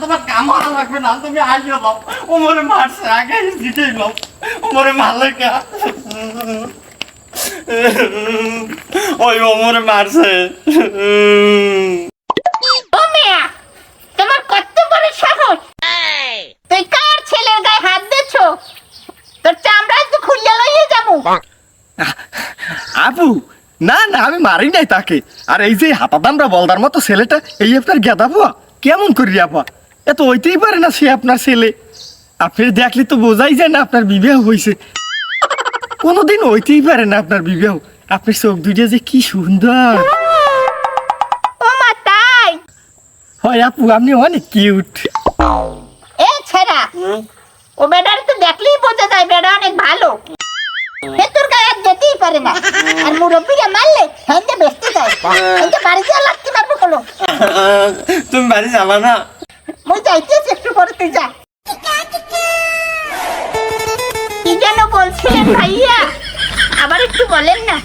তোমার কামড়া লাগবে না তুমি আসো বাপ ওমরে মারছে আগে দিতেই বাপ ওমরে মারলে কা? ওই ওমরে মারছে। তোমার কত বড় সাহস। তুই কার ছেলের গায়ে হাত দিচ্ছ? তোর চামড়ায় তো খুলিয়া লইয়ে যাব। আপু না না আমি মারি নাই তাকে। আর এই যে হাতাদামরা বলদার মতো ছেলেটা এই আপনার গেদা বুয়া কেমন করি আপা এত হইতেই পারে না সে আপনার ছেলে। আপনি দেখলে তো বোঝাই যায় না আপনার বিবাহ হয়েছে কোনোদিন হইতেই পারে না আপনার বিবাহ। আপনার চোখ দুইটা যে কি সুন্দর। ও মা তাই? হয় আপু আপনি অনেক কিউট। এ ছেড়া ও বেডার তো দেখলেই বোঝা যায় বেডা অনেক ভালো। সে তোর গায়ে হাত যেতেই পারে না। আর মুরব্বীরা মারলে হেঁটে বেসতে যায়। হেঁটে বাড়ি যা লাগতে পারব কোনো? তুমি বাড়ি যাবা না? মুই যাইতেছি একটু পরে তুই যা। কি যেন বলছিলেন ভাইয়া? আবার একটু বলেন না।